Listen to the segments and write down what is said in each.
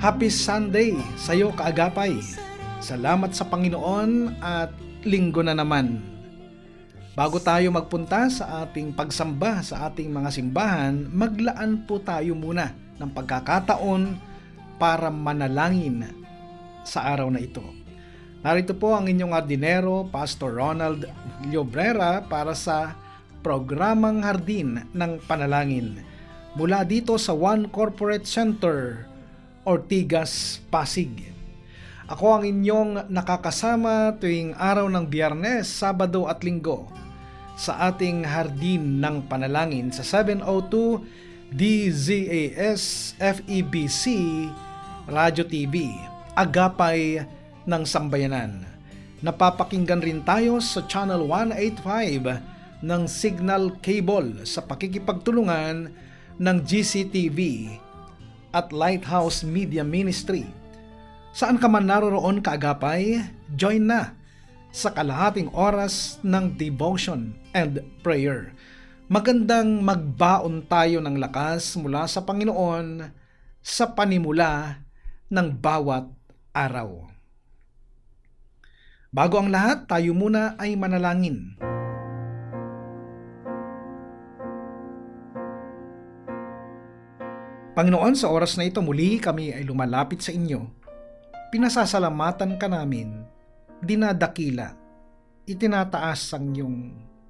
Happy Sunday sa iyo kaagapay. Salamat sa Panginoon at linggo na naman. Bago tayo magpunta sa ating pagsamba sa ating mga simbahan, maglaan po tayo muna ng pagkakataon para manalangin sa araw na ito. Narito po ang inyong ordinero, Pastor Ronald Llobrera para sa programang Hardin ng Panalangin mula dito sa One Corporate Center, Ortigas, Pasig. Ako ang inyong nakakasama tuwing araw ng biyernes, sabado at linggo sa ating Hardin ng Panalangin sa 702 DZAS FEBC Radio TV, Agapay ng Sambayanan. Napapakinggan rin tayo sa Channel 185 ng Signal Cable sa pakikipagtulungan ng GCTV at Lighthouse Media Ministry. Saan ka man naroroon kaagapay, join na sa kalahating oras ng devotion and prayer. Magandang magbaon tayo ng lakas mula sa Panginoon sa panimula ng bawat araw. Bago ang lahat, tayo muna ay manalangin. Panginoon, sa oras na ito muli kami ay lumalapit sa inyo. Pinasasalamatan ka namin, dinadakila, itinataas ang iyong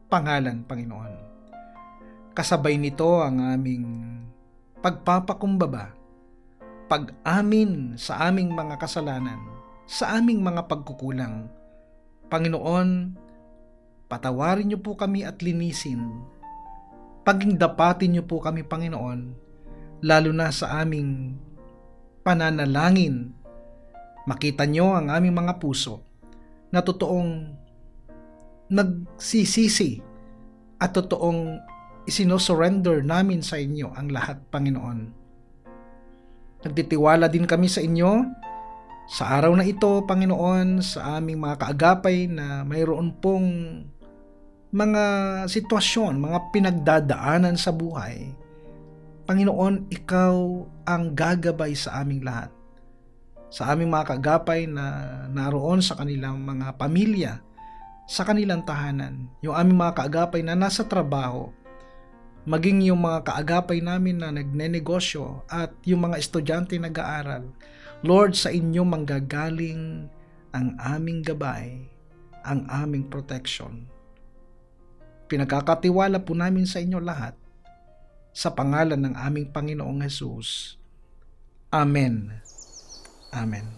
pangalan, Panginoon. Kasabay nito ang aming pagpapakumbaba, pag-amin sa aming mga kasalanan, sa aming mga pagkukulang. Panginoon, patawarin niyo po kami at linisin. Paging dapatin niyo po kami, Panginoon, lalo na sa aming pananalangin. Makita niyo ang aming mga puso na totoong nagsisisi at totoong isinosurrender namin sa inyo ang lahat, Panginoon. Nagtitiwala din kami sa inyo sa araw na ito, Panginoon, sa aming mga kaagapay na mayroon pong mga sitwasyon, mga pinagdadaanan sa buhay. Panginoon, Ikaw ang gagabay sa aming lahat. Sa aming mga kaagapay na naroon sa kanilang mga pamilya, sa kanilang tahanan, yung aming mga kaagapay na nasa trabaho, maging yung mga kaagapay namin na nagnenegosyo at yung mga estudyante nag-aaral. Lord, sa inyo manggagaling ang aming gabay, ang aming protection. Pinagkakatiwala po namin sa inyo lahat sa pangalan ng aming Panginoong Hesus. Amen. Amen.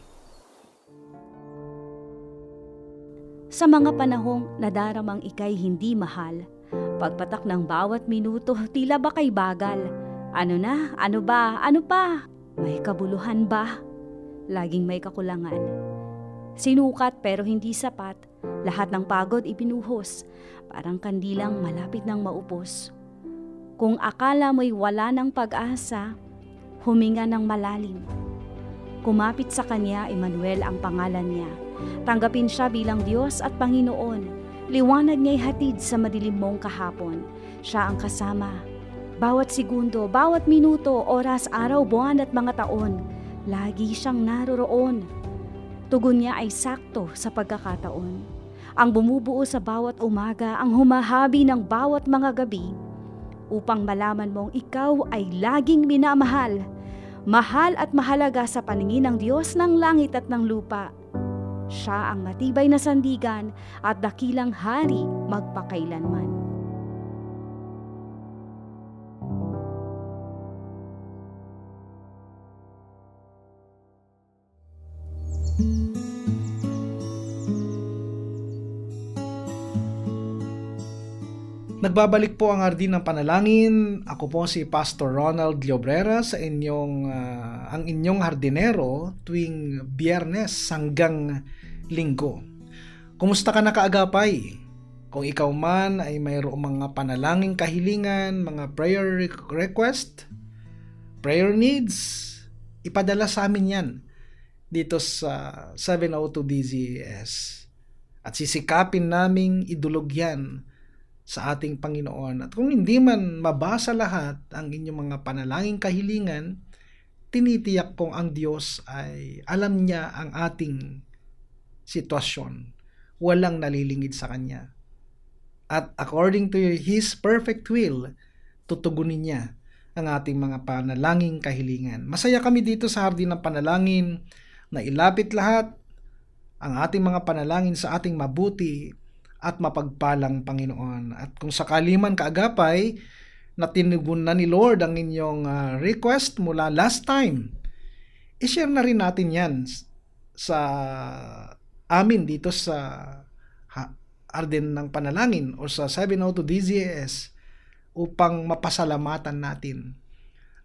Sa mga panahong nadaramang ikay hindi mahal, pagpatak ng bawat minuto tila ba kay bagal. Ano na? Ano ba? Ano pa? May kabuluhan ba? Laging may kakulangan. Sinukat pero hindi sapat, lahat ng pagod ibinuhos, parang kandilang malapit ng maupos. Kung akala mo'y wala ng pag-asa, huminga ng malalim. Kumapit sa kanya, Emmanuel ang pangalan niya. Tanggapin siya bilang Diyos at Panginoon. Liwanag niya'y hatid sa madilim mong kahapon. Siya ang kasama. Bawat segundo, bawat minuto, oras, araw, buwan at mga taon, lagi siyang naroroon. Tugon niya ay sakto sa pagkakataon. Ang bumubuo sa bawat umaga, ang humahabi ng bawat mga gabi, upang malaman mong ikaw ay laging minamahal, mahal at mahalaga sa paningin ng Diyos ng langit at ng lupa. Siya ang matibay na sandigan at dakilang hari magpakailanman. Nagbabalik po ang Hardin ng Panalangin. Ako po si Pastor Ronald Llobrera sa inyong ah, ang inyong hardinero tuwing Biyernes hanggang Linggo. Kumusta ka na kaagapay? Kung ikaw man ay mayroong mga panalangin kahilingan, mga prayer re- request, prayer needs, ipadala sa amin yan dito sa 702 DZS. At sisikapin naming idulog yan sa ating Panginoon. At kung hindi man mabasa lahat ang inyong mga panalangin kahilingan, tinitiyak kong ang Diyos ay alam niya ang ating sitwasyon. Walang nalilingid sa Kanya. At according to His perfect will, tutugunin niya ang ating mga panalangin kahilingan. Masaya kami dito sa Hardin ng Panalangin na ilapit lahat ang ating mga panalangin sa ating mabuti at mapagpalang Panginoon. At kung sakali man kaagapay na tinugon na ni Lord ang inyong ah, request mula last time, i-share na rin natin yan sa amin dito sa Arden ng Panalangin o sa 702 DZS upang mapasalamatan natin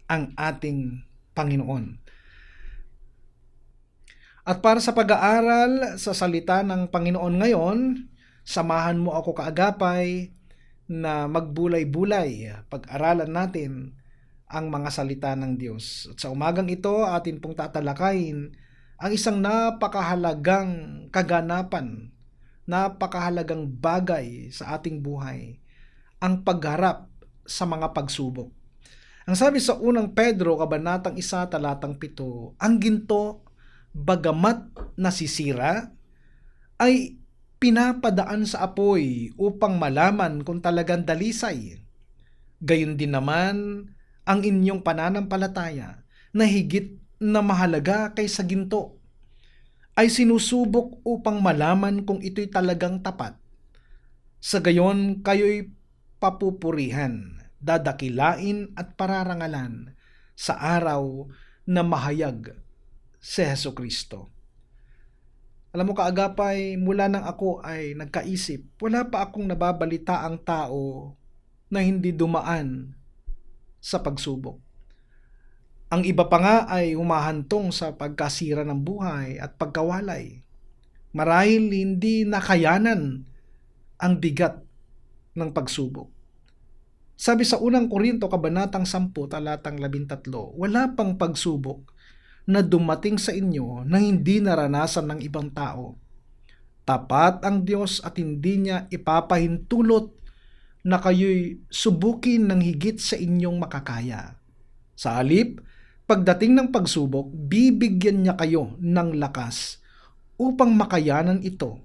ang ating Panginoon. At para sa pag-aaral sa salita ng Panginoon ngayon, samahan mo ako kaagapay na magbulay-bulay pag-aralan natin ang mga salita ng Diyos. At sa umagang ito, atin pong tatalakayin ang isang napakahalagang kaganapan, napakahalagang bagay sa ating buhay, ang pagharap sa mga pagsubok. Ang sabi sa unang Pedro, kabanatang isa, talatang pito, ang ginto, bagamat nasisira, ay pinapadaan sa apoy upang malaman kung talagang dalisay. Gayon din naman ang inyong pananampalataya na higit na mahalaga kaysa ginto ay sinusubok upang malaman kung ito'y talagang tapat. Sa gayon, kayo'y papupurihan, dadakilain at pararangalan sa araw na mahayag si Heso Kristo. Alam mo kaagapay, mula nang ako ay nagkaisip, wala pa akong nababalita ang tao na hindi dumaan sa pagsubok. Ang iba pa nga ay humahantong sa pagkasira ng buhay at pagkawalay. Marahil hindi nakayanan ang bigat ng pagsubok. Sabi sa unang Korinto, kabanatang 10, talatang 13, wala pang pagsubok na dumating sa inyo na hindi naranasan ng ibang tao. Tapat ang Diyos at hindi niya ipapahintulot na kayo'y subukin ng higit sa inyong makakaya. Sa halip, pagdating ng pagsubok, bibigyan niya kayo ng lakas upang makayanan ito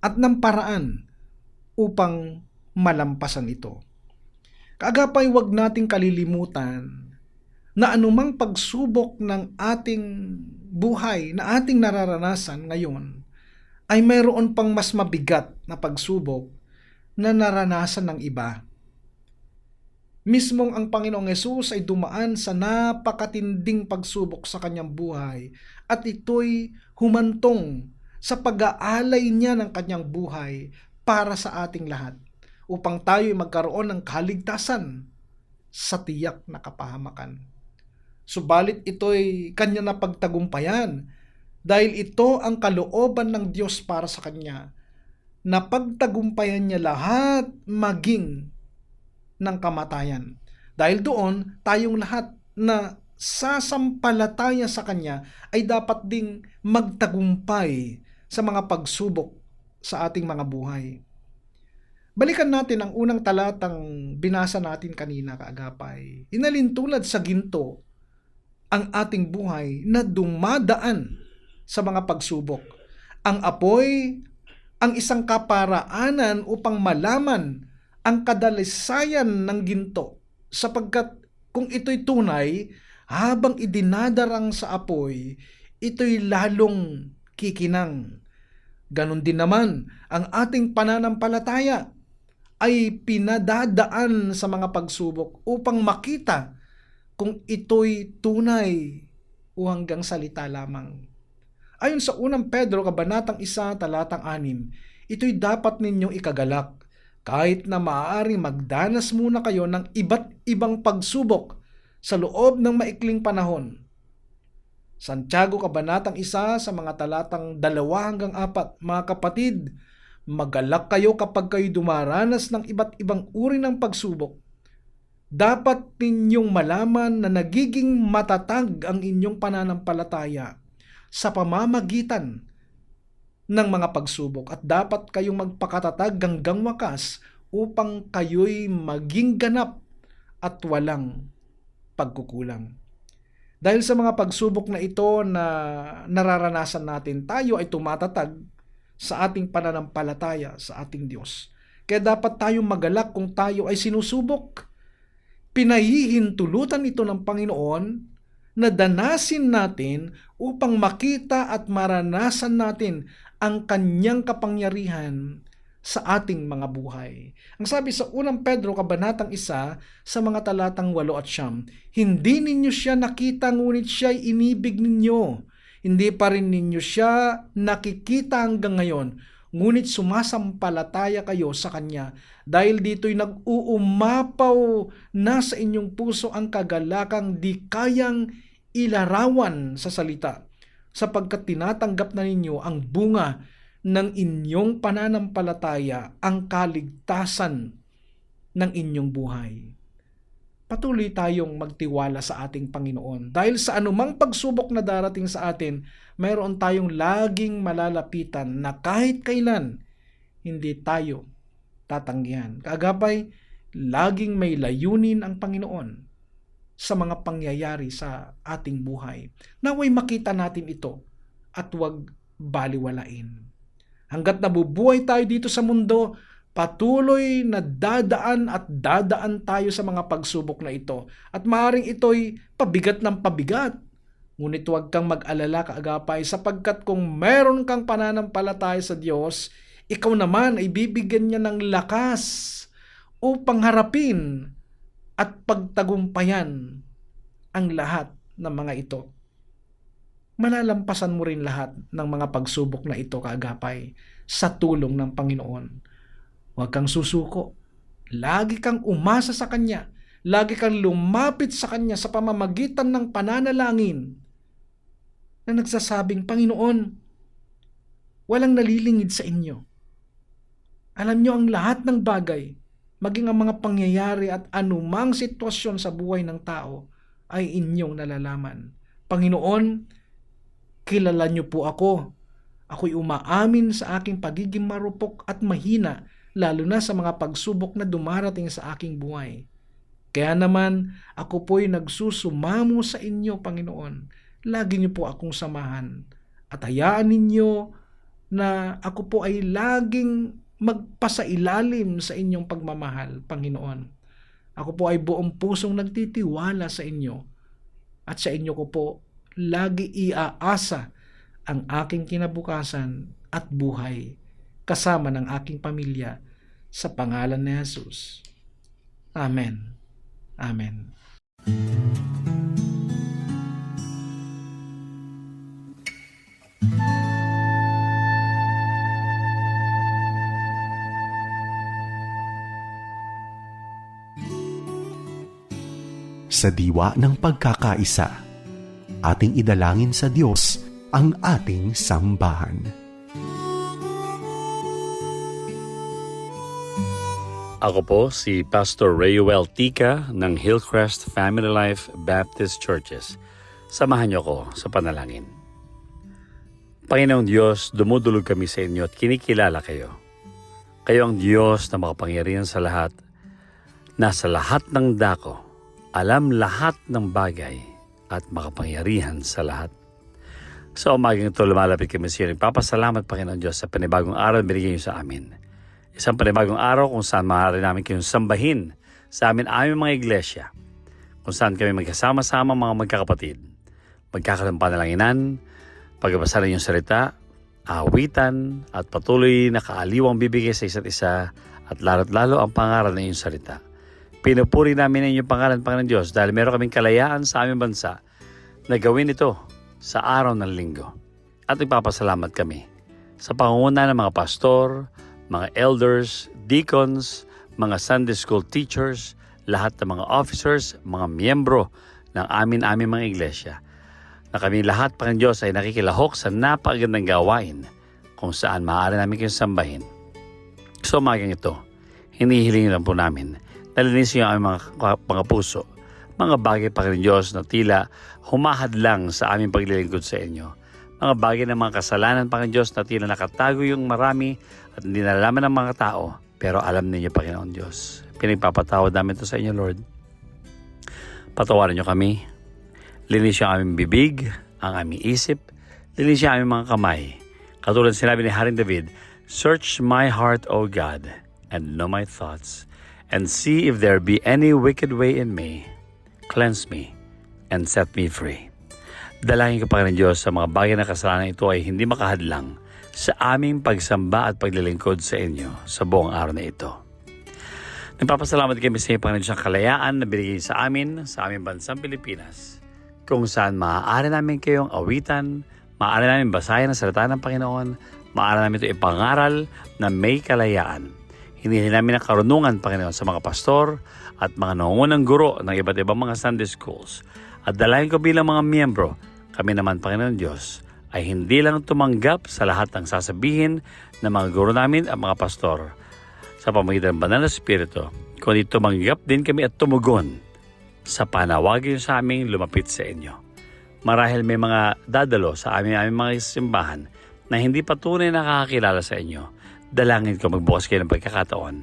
at ng paraan upang malampasan ito. Kaagapay wag nating kalilimutan na anumang pagsubok ng ating buhay na ating nararanasan ngayon ay mayroon pang mas mabigat na pagsubok na naranasan ng iba. Mismong ang Panginoong Yesus ay dumaan sa napakatinding pagsubok sa kanyang buhay at ito'y humantong sa pag-aalay niya ng kanyang buhay para sa ating lahat upang tayo'y magkaroon ng kaligtasan sa tiyak na kapahamakan. Subalit ito'y kanya na pagtagumpayan dahil ito ang kalooban ng Diyos para sa kanya na pagtagumpayan niya lahat maging ng kamatayan. Dahil doon, tayong lahat na sasampalataya sa Kanya ay dapat ding magtagumpay sa mga pagsubok sa ating mga buhay. Balikan natin ang unang talatang binasa natin kanina kaagapay. Inalintulad sa ginto ang ating buhay na dumadaan sa mga pagsubok. Ang apoy ang isang kaparaanan upang malaman ang kadalisayan ng ginto sapagkat kung ito'y tunay, habang idinadarang sa apoy, ito'y lalong kikinang Ganon din naman ang ating pananampalataya ay pinadadaan sa mga pagsubok upang makita kung ito'y tunay o hanggang salita lamang. Ayon sa unang Pedro, Kabanatang 1, Talatang 6, ito'y dapat ninyong ikagalak kahit na maaari magdanas muna kayo ng iba't ibang pagsubok sa loob ng maikling panahon. Santiago Kabanatang 1 sa mga talatang 2 hanggang 4, mga kapatid, magalak kayo kapag kayo dumaranas ng iba't ibang uri ng pagsubok. Dapat ninyong malaman na nagiging matatag ang inyong pananampalataya sa pamamagitan ng mga pagsubok at dapat kayong magpakatatag hanggang wakas upang kayo'y maging ganap at walang pagkukulang. Dahil sa mga pagsubok na ito na nararanasan natin, tayo ay tumatatag sa ating pananampalataya sa ating Diyos. Kaya dapat tayong magalak kung tayo ay sinusubok. Pinahihintulutan ito ng Panginoon na danasin natin upang makita at maranasan natin ang kanyang kapangyarihan sa ating mga buhay. Ang sabi sa unang Pedro kabanatang isa sa mga talatang 8 at siyam, hindi ninyo siya nakita ngunit siya ay inibig ninyo. Hindi pa rin ninyo siya nakikita hanggang ngayon, ngunit sumasampalataya kayo sa Kanya dahil dito'y nag-uumapaw na sa inyong puso ang kagalakang di kayang ilarawan sa salita sapagkat tinatanggap na ninyo ang bunga ng inyong pananampalataya ang kaligtasan ng inyong buhay. Patuloy tayong magtiwala sa ating Panginoon. Dahil sa anumang pagsubok na darating sa atin, mayroon tayong laging malalapitan na kahit kailan hindi tayo tatanggihan. Kagabay, laging may layunin ang Panginoon sa mga pangyayari sa ating buhay. Naway makita natin ito at huwag baliwalain. Hanggat nabubuhay tayo dito sa mundo, patuloy na dadaan at dadaan tayo sa mga pagsubok na ito. At maaaring ito'y pabigat ng pabigat. Ngunit huwag kang mag-alala kaagapay sapagkat kung meron kang pananampalataya sa Diyos, ikaw naman ay bibigyan niya ng lakas upang harapin at pagtagumpayan ang lahat ng mga ito malalampasan mo rin lahat ng mga pagsubok na ito kaagapay sa tulong ng Panginoon. Huwag kang susuko. Lagi kang umasa sa Kanya. Lagi kang lumapit sa Kanya sa pamamagitan ng pananalangin na nagsasabing, Panginoon, walang nalilingid sa inyo. Alam nyo ang lahat ng bagay, maging ang mga pangyayari at anumang sitwasyon sa buhay ng tao ay inyong nalalaman. Panginoon, kilala niyo po ako. Ako'y umaamin sa aking pagiging marupok at mahina, lalo na sa mga pagsubok na dumarating sa aking buhay. Kaya naman, ako po'y nagsusumamo sa inyo, Panginoon. Lagi niyo po akong samahan. At hayaan ninyo na ako po ay laging magpasailalim sa inyong pagmamahal, Panginoon. Ako po ay buong pusong nagtitiwala sa inyo. At sa inyo ko po lagi iaasa ang aking kinabukasan at buhay kasama ng aking pamilya sa pangalan ni Jesus. Amen. Amen. Sa diwa ng pagkakaisa, ating idalangin sa Diyos ang ating sambahan. Ako po si Pastor Rayuel Tika ng Hillcrest Family Life Baptist Churches. Samahan niyo ko sa panalangin. Panginoong Diyos, dumudulog kami sa inyo at kinikilala kayo. Kayo ang Diyos na makapangyarihan sa lahat, nasa lahat ng dako, alam lahat ng bagay, at makapangyarihan sa lahat. Sa umagang ito, lumalapit kami sa iyo. Nagpapasalamat, Panginoon Diyos, sa panibagong araw binigay niyo sa amin. Isang panibagong araw kung saan maaari namin kayong sambahin sa amin aming mga iglesia. Kung saan kami magkasama-sama mga magkakapatid. Magkakaroon panalanginan, pagbabasa ng iyong salita, awitan at patuloy na kaaliwang bibigay sa isa't isa at lalo't lalo ang pangaral ng iyong salita. Pinupuri namin ang inyong pangalan, Panginoon Diyos, dahil meron kaming kalayaan sa aming bansa na gawin ito sa araw ng linggo. At ipapasalamat kami sa pangunguna ng mga pastor, mga elders, deacons, mga Sunday school teachers, lahat ng mga officers, mga miyembro ng amin-amin mga iglesia na kami lahat, Panginoon Diyos, ay nakikilahok sa napakagandang gawain kung saan maaari namin kayong sambahin. So, umagang ito, hinihilingin lang po namin na linisin ang aming mga, mga puso, mga bagay, Panginoon Diyos, na tila humahad lang sa aming paglilingkod sa inyo. Mga bagay ng mga kasalanan, Panginoon Diyos, na tila nakatago yung marami at hindi ng mga tao, pero alam ninyo, Panginoon Diyos. Pinagpapatawad namin ito sa inyo, Lord. Patawarin niyo kami, Linis yung aming bibig, ang aming isip, linis yung aming mga kamay. Katulad sinabi ni Haring David, Search my heart, O God, and know my thoughts, and see if there be any wicked way in me. Cleanse me, and set me free. Dalangin ko, Panginoon Diyos, sa mga bagay na kasalanan ito ay hindi makahadlang sa aming pagsamba at paglilingkod sa inyo sa buong araw na ito. Nagpapasalamat kami sa Panginoon, sa kalayaan na binigay sa amin, sa aming bansang Pilipinas kung saan maaari namin kayong awitan, maaari namin basahin ang salita ng Panginoon, maaari namin ito ipangaral na may kalayaan. Hinihili namin ang karunungan, Panginoon, sa mga pastor at mga nangungunang guro ng iba't ibang mga Sunday schools. At dalahin ko bilang mga miyembro, kami naman, Panginoon Diyos, ay hindi lang tumanggap sa lahat ng sasabihin ng mga guro namin at mga pastor sa pamagitan ng banal na Espiritu, kundi tumanggap din kami at tumugon sa panawagin sa aming lumapit sa inyo. Marahil may mga dadalo sa aming, aming mga simbahan na hindi pa tunay nakakakilala sa inyo, dalangin ko magbukas kayo ng pagkakataon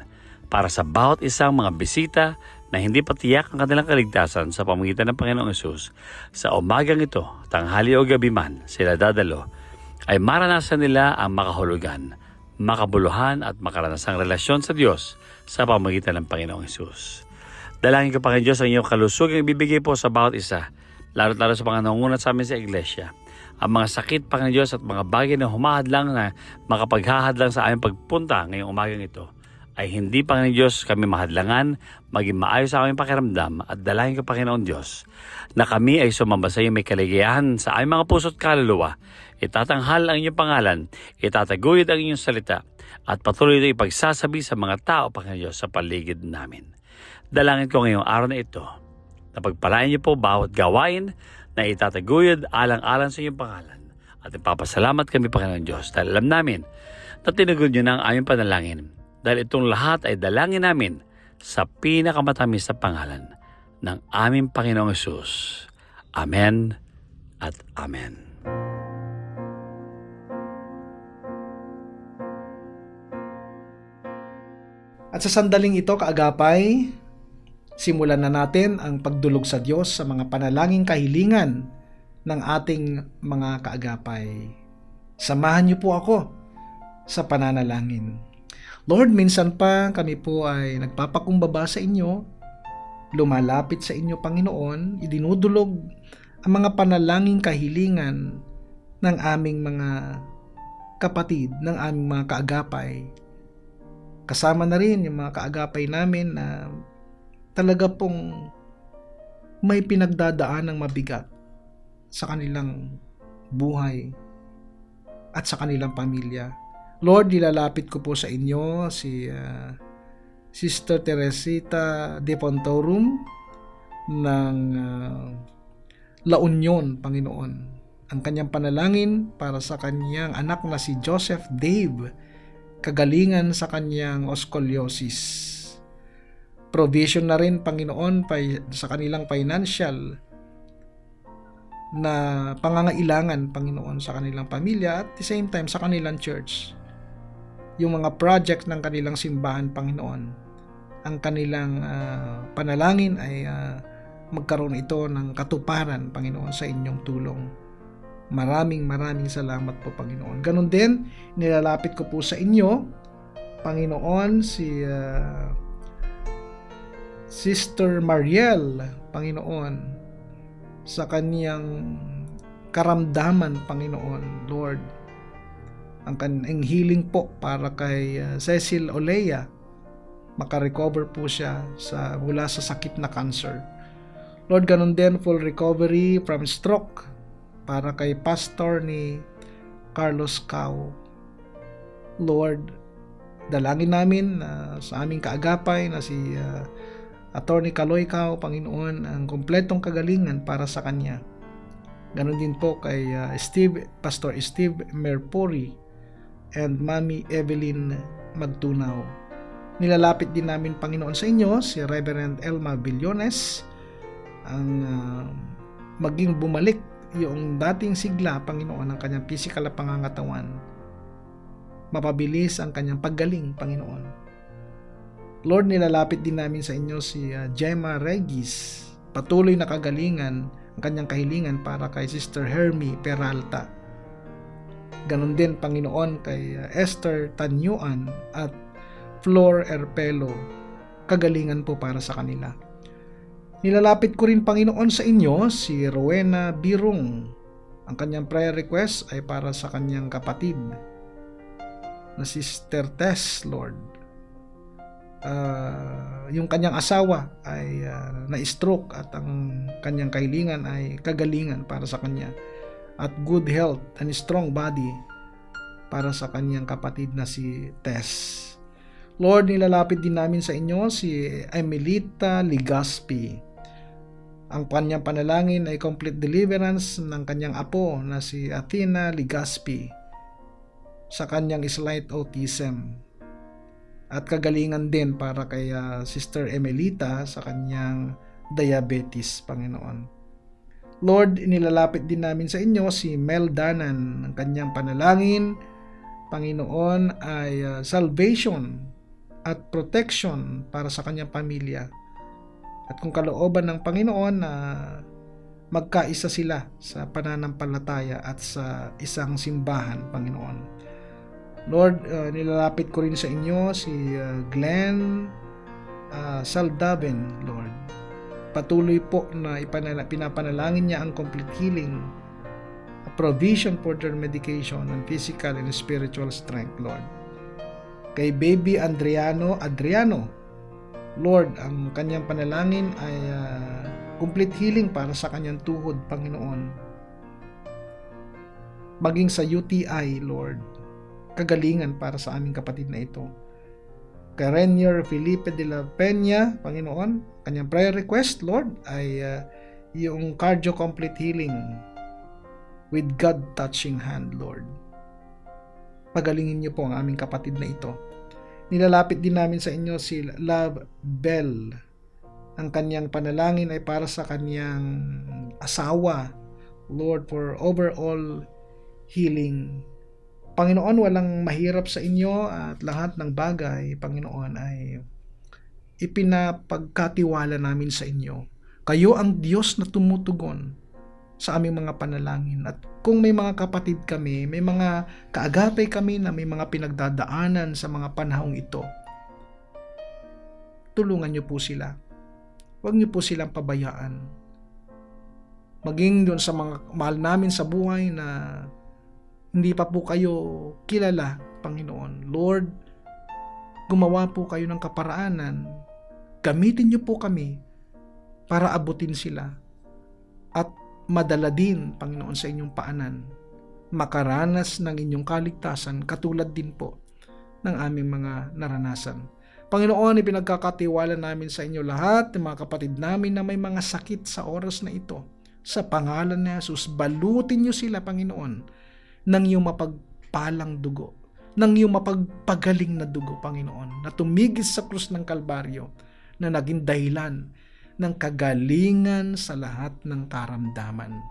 para sa bawat isang mga bisita na hindi pa tiyak ang kanilang kaligtasan sa pamagitan ng Panginoong Yesus. Sa umagang ito, tanghali o gabi man sila dadalo, ay maranasan nila ang makahulugan, makabuluhan at makaranasang relasyon sa Diyos sa pamagitan ng Panginoong Yesus. Dalangin ko, Panginoon Diyos, ang iyong kalusugang ibibigay po sa bawat isa, lalo-lalo sa mga nangungunat sa amin sa iglesia. Ang mga sakit, Panginoon Diyos, at mga bagay na humahadlang na makapaghahadlang sa aming pagpunta ngayong umagang ito, ay hindi, Panginoon Diyos, kami mahadlangan, maging maayos sa aming pakiramdam at dalangin ko, Panginoon Diyos, na kami ay sumamba may kaligayahan sa aming mga puso't kaluluwa. Itatanghal ang inyong pangalan, itataguyod ang inyong salita, at patuloy ito ipagsasabi sa mga tao, Panginoon Diyos, sa paligid namin. Dalangin ko ngayong araw na ito na pagpalain niyo po bawat gawain na itataguyod alang-alang sa iyong pangalan. At ipapasalamat kami, Panginoon Diyos, dahil alam namin na tinagod niyo na ang aming panalangin. Dahil itong lahat ay dalangin namin sa pinakamatamis na pangalan ng aming Panginoong Yesus. Amen at Amen. At sa sandaling ito, kaagapay, simulan na natin ang pagdulog sa Diyos sa mga panalangin kahilingan ng ating mga kaagapay. Samahan niyo po ako sa pananalangin. Lord, minsan pa kami po ay nagpapakumbaba sa inyo, lumalapit sa inyo, Panginoon, idinudulog ang mga panalangin kahilingan ng aming mga kapatid, ng aming mga kaagapay. Kasama na rin yung mga kaagapay namin na talaga pong may pinagdadaan ng mabigat sa kanilang buhay at sa kanilang pamilya. Lord, nilalapit ko po sa inyo si uh, Sister Teresita de Pontorum ng uh, La Union, Panginoon. Ang kanyang panalangin para sa kanyang anak na si Joseph Dave, kagalingan sa kanyang scoliosis provision na rin Panginoon sa kanilang financial na pangangailangan Panginoon sa kanilang pamilya at the same time sa kanilang church. Yung mga project ng kanilang simbahan Panginoon, ang kanilang uh, panalangin ay uh, magkaroon ito ng katuparan Panginoon sa inyong tulong. Maraming maraming salamat po Panginoon. Ganon din, nilalapit ko po sa inyo, Panginoon, si uh, Sister Mariel, Panginoon, sa kaniyang karamdaman, Panginoon, Lord. Ang kanyang healing po para kay uh, Cecil Olea makarecover po siya sa mula sa sakit na cancer. Lord, ganun din full recovery from stroke para kay pastor ni Carlos Cao. Lord, dalangin namin na sa aming kaagapay na si uh, Attorney Kaloy Cao, Panginoon, ang kompletong kagalingan para sa kanya. Ganon din po kay uh, Steve, Pastor Steve Merpori and Mami Evelyn Magtunaw. Nilalapit din namin Panginoon sa inyo si Reverend Elma Villones ang uh, maging bumalik yung dating sigla Panginoon ng kanyang physical na pangangatawan. Mapabilis ang kanyang paggaling Panginoon. Lord, nilalapit din namin sa inyo si uh, Gemma Regis, patuloy na kagalingan ang kanyang kahilingan para kay Sister Hermie Peralta. Ganon din Panginoon kay uh, Esther Tanyuan at Flor Erpelo. Kagalingan po para sa kanila. Nilalapit ko rin Panginoon sa inyo si Rowena Birong. Ang kanyang prayer request ay para sa kanyang kapatid na Sister Tess, Lord. Uh, yung kanyang asawa ay uh, na-stroke at ang kanyang kahilingan ay kagalingan para sa kanya at good health and strong body para sa kanyang kapatid na si Tess. Lord, nilalapit din namin sa inyo si Emelita Ligaspi. Ang kanyang panalangin ay complete deliverance ng kanyang apo na si Athena Ligaspi sa kanyang slight autism at kagalingan din para kay uh, Sister Emelita sa kanyang diabetes, Panginoon. Lord, inilalapit din namin sa inyo si Mel Danan. Ang kanyang panalangin, Panginoon, ay uh, salvation at protection para sa kanyang pamilya. At kung kalooban ng Panginoon na magkaisa sila sa pananampalataya at sa isang simbahan, Panginoon. Lord, uh, nilalapit ko rin sa inyo si uh, Glenn uh, Saldaven, Lord. Patuloy po na ipanala, pinapanalangin niya ang complete healing, a provision for their medication and physical and spiritual strength, Lord. Kay baby Adriano Adriano, Lord, ang kanyang panalangin ay uh, complete healing para sa kanyang tuhod, Panginoon. Maging sa UTI, Lord kagalingan para sa aming kapatid na ito. Kay Renier Felipe de la Peña, Panginoon, kanyang prayer request, Lord, ay uh, yung cardio complete healing with God touching hand, Lord. Pagalingin niyo po ang aming kapatid na ito. Nilalapit din namin sa inyo si Love Bell. Ang kanyang panalangin ay para sa kanyang asawa, Lord, for overall healing Panginoon, walang mahirap sa inyo at lahat ng bagay, Panginoon, ay ipinapagkatiwala namin sa inyo. Kayo ang Diyos na tumutugon sa aming mga panalangin. At kung may mga kapatid kami, may mga kaagapay kami na may mga pinagdadaanan sa mga panahong ito, tulungan niyo po sila. Huwag niyo po silang pabayaan. Maging doon sa mga mahal namin sa buhay na hindi pa po kayo kilala, Panginoon. Lord, gumawa po kayo ng kaparaanan. Gamitin niyo po kami para abutin sila at madala din, Panginoon, sa inyong paanan. Makaranas ng inyong kaligtasan katulad din po ng aming mga naranasan. Panginoon, ipinagkakatiwala namin sa inyo lahat mga kapatid namin na may mga sakit sa oras na ito. Sa pangalan ni Jesus, balutin niyo sila, Panginoon ng iyong mapagpalang dugo, ng iyong mapagpagaling na dugo, Panginoon, na tumigis sa krus ng Kalbaryo, na naging dahilan ng kagalingan sa lahat ng karamdaman.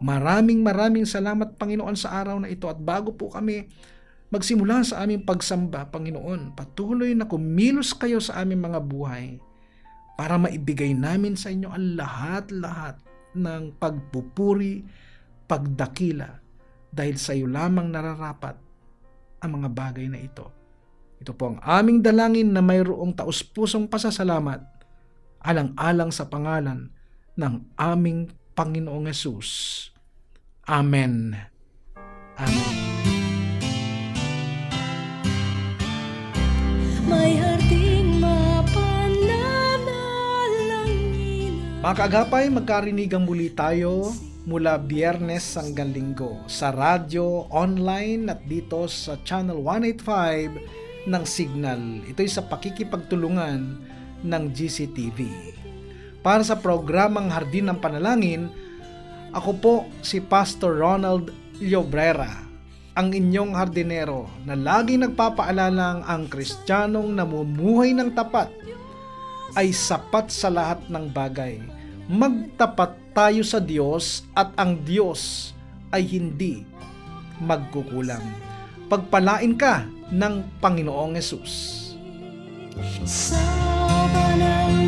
Maraming maraming salamat, Panginoon, sa araw na ito at bago po kami magsimula sa aming pagsamba, Panginoon, patuloy na kumilos kayo sa aming mga buhay para maibigay namin sa inyo ang lahat-lahat ng pagpupuri, pagdakila dahil sa iyo lamang nararapat ang mga bagay na ito. Ito po ang aming dalangin na mayroong taus-pusong pasasalamat alang-alang sa pangalan ng aming Panginoong Yesus. Amen. Amen. May harding mapananalangin Mga kagapay, magkarinigang muli tayo mula biyernes hanggang linggo sa radyo, online at dito sa Channel 185 ng Signal. Ito'y sa pakikipagtulungan ng GCTV. Para sa programang Hardin ng Panalangin, ako po si Pastor Ronald Llobrera, ang inyong hardinero na laging nagpapaalalang ang kristyanong namumuhay ng tapat ay sapat sa lahat ng bagay. Magtapat tayo sa Diyos at ang Diyos ay hindi magkukulang. Pagpalain ka ng Panginoong Yesus. Sa panahon